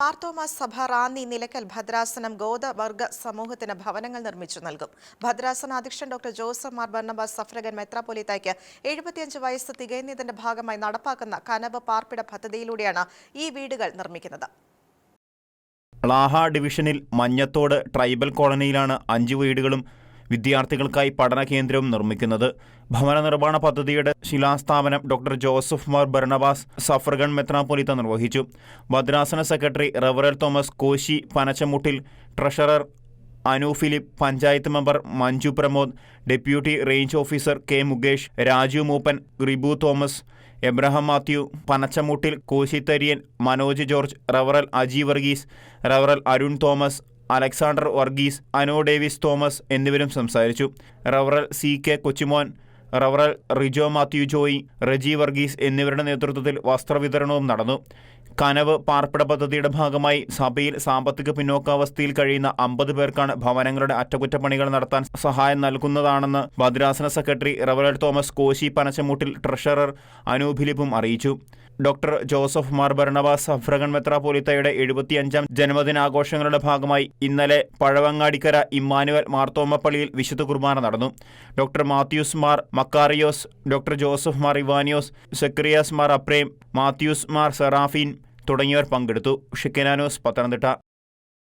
മാർത്തോമ സഭ റാന്നി നിലക്കൽ ഭദ്രാസനം ഗോതവർഗ സമൂഹത്തിന് ഭവനങ്ങൾ നിർമ്മിച്ചു നൽകും. ഭദ്രാസന അധ്യക്ഷൻ doctor Joseph Mar Barnabas suffragan മെത്രാപൊലിത്തായ്ക്ക് എഴുപത്തിയഞ്ച് വയസ്സ് തികയുന്നതിന്റെ ഭാഗമായി നടപ്പാക്കുന്ന കനവ് പാർപ്പിട പദ്ധതിയിലൂടെയാണ് ഈ വീടുകൾ നിർമ്മിക്കുന്നത്. ളാഹ ഡിവിഷനിൽ മഞ്ഞത്തോട് ട്രൈബൽ കോളനിയിലാണ് അഞ്ച് വീടുകളും വിദ്യാർത്ഥികൾക്കായി പഠന കേന്ദ്രവും നിർമ്മിക്കുന്നത്. ഭവന നിർമ്മാണ പദ്ധതിയുടെ ശിലാസ്ഥാപനം ഡോക്ടർ ജോസഫ് മാർ ഭരണവാസ് സഫർഗൺ മെത്രാപൊലിത്ത നിർവഹിച്ചു. ഭദ്രാസന സെക്രട്ടറി റവറൽ Thomas Koshy പനച്ചമുട്ടിൽ treasurer Anu Philip panchayat member Manju Pramod deputy range officer K Mukesh Raju മൂപ്പൻ Ribu Thomas Abraham Mathew പനച്ചമുട്ടിൽ കോശിത്തരിയൻ Manoj George റവറൽ Aji Varghese റവറൽ Arun Thomas Alexander Varghese അനോ ഡേവിസ് തോമസ് എന്നിവരും സംസാരിച്ചു. റവറൽ സി കെ കൊച്ചിമോൻ റവറൽ റിജോ മാത്യു ജോയി റജി വർഗീസ് എന്നിവരുടെ നേതൃത്വത്തിൽ വസ്ത്രവിതരണവും നടന്നു. കനവ് പാർപ്പിട പദ്ധതിയുടെ ഭാഗമായി സഭയിൽ സാമ്പത്തിക പിന്നോക്കാവസ്ഥയിൽ കഴിയുന്ന അമ്പത് പേർക്കാണ് ഭവനങ്ങളുടെ അറ്റകുറ്റപ്പണികൾ നടത്താൻ സഹായം നൽകുന്നതാണെന്ന് ഭദ്രാസന സെക്രട്ടറി റവറൽ തോമസ് കോശി പനച്ചമൂട്ടിൽ ട്രഷറർ അനൂപിലിപ്പും അറിയിച്ചു. Doctor Joseph Mar Barnabas suffragan മെത്രാപോലിത്തയുടെ എഴുപത്തിയഞ്ചാം ജന്മദിനാഘോഷങ്ങളുടെ ഭാഗമായി ഇന്നലെ പഴവങ്ങാടിക്കര ഇമ്മാനുവൽ മാർത്തോമപ്പള്ളിയിൽ വിശുദ്ധ കുർബാന നടന്നു. Doctor Mathews Mar മക്കാറിയോസ് doctor Joseph Mar Ivanios സെക്രിയാസ് Mar Aprem Mathews Mar സെറാഫീൻ തുടങ്ങിയവർ പങ്കെടുത്തു. ഷിക്കനാനോസ് പത്തനംതിട്ട.